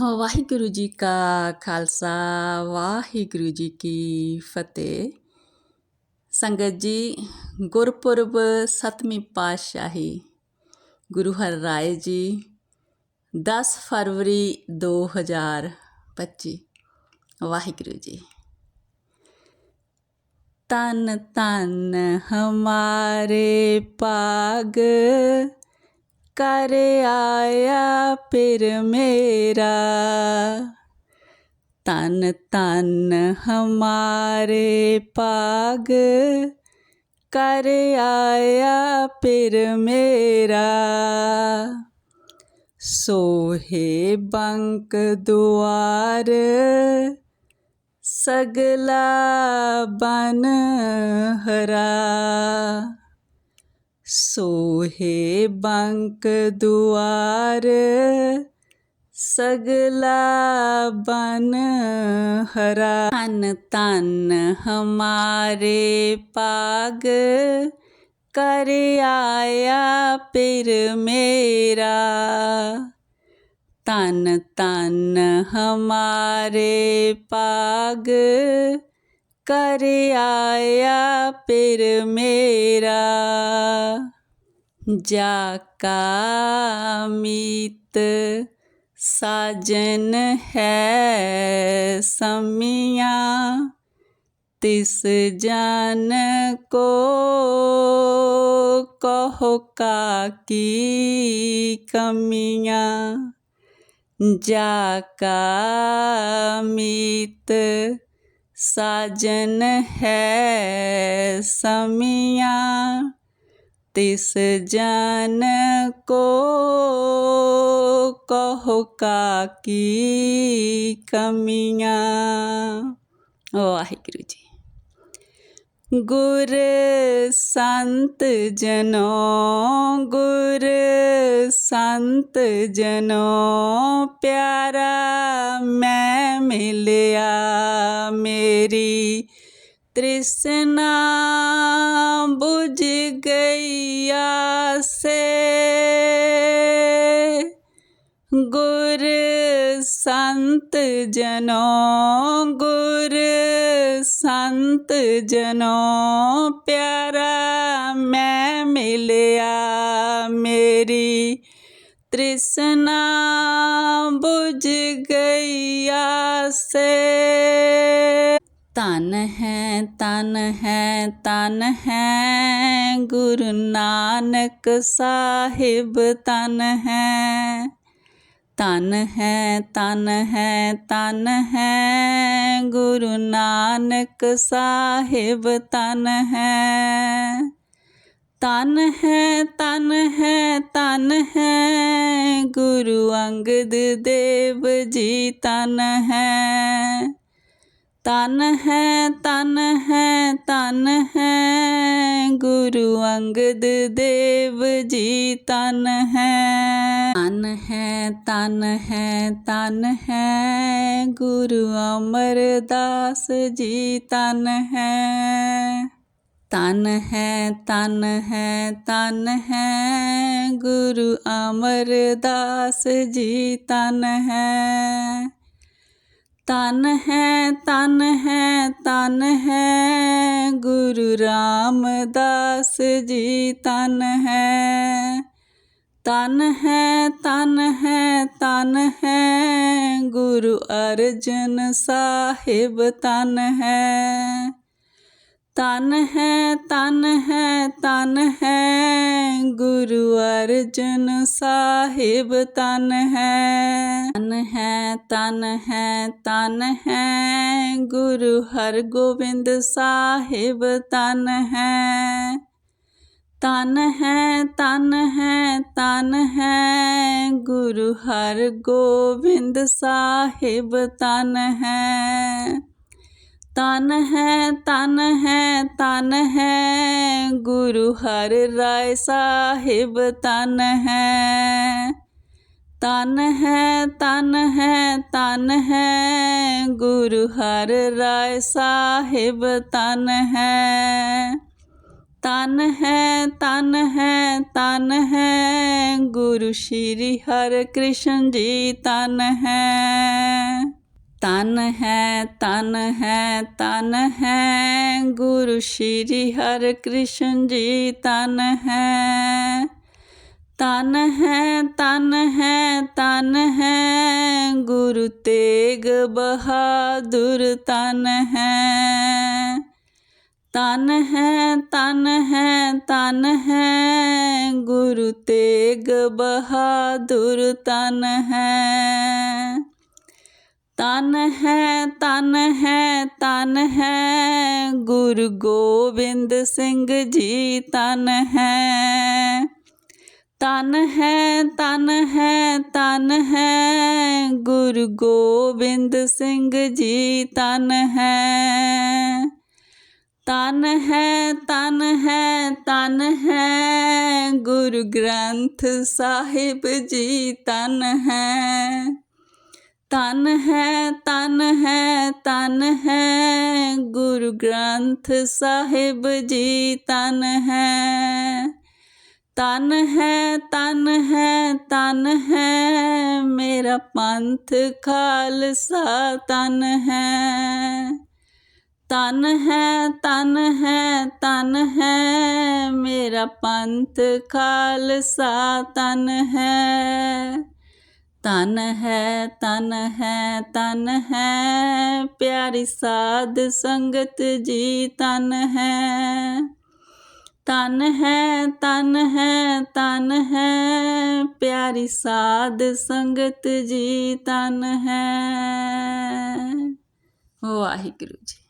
ਵਾਹਿਗੁਰੂ ਜੀ ਕਾ ਖਾਲਸਾ, ਵਾਹਿਗੁਰੂ ਜੀ ਕੀ ਫਤਿਹ। ਸੰਗਤ ਜੀ, ਗੁਰਪੁਰਬ ਸਤਵੀਂ ਪਾਤਸ਼ਾਹੀ, ਗੁਰੂ ਹਰ ਰਾਏ ਜੀ 10 ਫਰਵਰੀ 2025 ਵਾਹਿਗੁਰੂ ਜੀ। ਤਨ ਤਨ ਹਮਾਰੇ ਪਾਗ ਕਰ ਆਇਆ ਫਿਰ ਮੇਰਾ। ਤਨ ਤਨ ਹਮਾਰੇ ਪਾਗ ਕਰ ਆਇਆ ਫਿਰ ਮੇਰਾ। ਸੋਹੇ ਬੰਕ ਦੁਆਰ ਸਗਲਾ ਬਨ ਹਰਾ। सोहे बंक दुआर, सगला बन हरा। तन तन हमारे पाग, कर आया पिर मेरा। तन तन हमारे पाग कर आया फिर मेरा। जाका मीत साजन है समिया। तिस जान को कहो का की कमियाँ। जाका मीत साजन है समिया। तिस जन को कहो का की कमियाँ वाहिगुरु जी। ਗੁਰ ਸੰਤ ਜਨੋ, ਗੁਰ ਸੰਤ ਜਨੋ, ਪਿਆਰਾ ਮੈਂ ਮਿਲਿਆ ਮੇਰੀ। ਤ੍ਰਿਸ਼ਨਾ ਬੁਝ ਗਈ ਸੇ। ਗੁਰ ਸੰਤ ਜਨੋ, ਗੁਰ ਸੰਤ ਜਨੋ ਪਿਆਰਾ, ਮੈਂ ਮਿਲਿਆ ਮੇਰੀ। ਤ੍ਰਿਸ਼ਨਾ ਬੁਝ ਗਈਆ ਸੇ ਤਨ ਹੈ ਤਨ ਹੈ ਤਨ ਹੈ, ਗੁਰੂ ਨਾਨਕ ਸਾਹਿਬ ਤਨ ਹੈ। तन है तन है तन है। गुरु नानक साहिब तन है। तन है तन है तन है। गुरु अंगद देव जी तन है। ਤਨ ਹੈ ਤਨ ਹੈ ਤਨ ਹੈ। ਗੁਰੂ ਅੰਗਦ ਦੇਵ ਜੀ ਤਨ ਹੈ। ਤਨ ਹੈ ਤਨ ਹੈ ਤਨ ਹੈ। ਗੁਰੂ ਅਮਰਦਾਸ ਜੀ ਤਨ ਹੈ। ਤਨ ਹੈ ਤਨ ਹੈ ਤਨ ਹੈ। ਗੁਰੂ ਅਮਰਦਾਸ ਜੀ ਤਨ ਹੈ। तन है तन है तन है, गुरु रामदास जी तन है। तन है तन है तन है, गुरु अर्जन साहिब तन है। तन है तन है तन है, गुरु अर्जन साहिब तन है। तन है तन है तन है, गुरु हर गोविंद साहिब तन है। तन है तन है तन है, गुरु हर गोविंद साहिब तन है। तन है तन है तन है। गुरु हर राय साहिब तन है। तन है तन है तन है। गुरु हर राय साहिब तन है। तन है तन है तन है। गुरु श्री हर कृष्ण जी तन है। तन है तन है तन है। गुरु श्री हर कृष्ण जी, तन है। तन है तन है तन है। गुरु तेग बहादुर तन है। तन है तन है तन है। गुरु तेग बहादुर तन है। तन है तन है तन है। गुरु गोविंद सिंह जी, तन है। तन है तन है तन है। गुरु गोविंद सिंह जी, तन है। तन है तन है तन है। गुरु ग्रंथ साहिब जी, तन है। तन है तन है तन है। गुरु ग्रंथ साहिब जी, तन है। तन है तन है तन है। मेरा पंथ खालसा तन है। तन है तन है तन है। मेरा पंथ खालसा तन है। तन है तन है तन है। प्यारी साध संगत जी, तन है। तन है तन है तन है। प्यारी साध संगत जी, तन है। वाहिगुरु जी।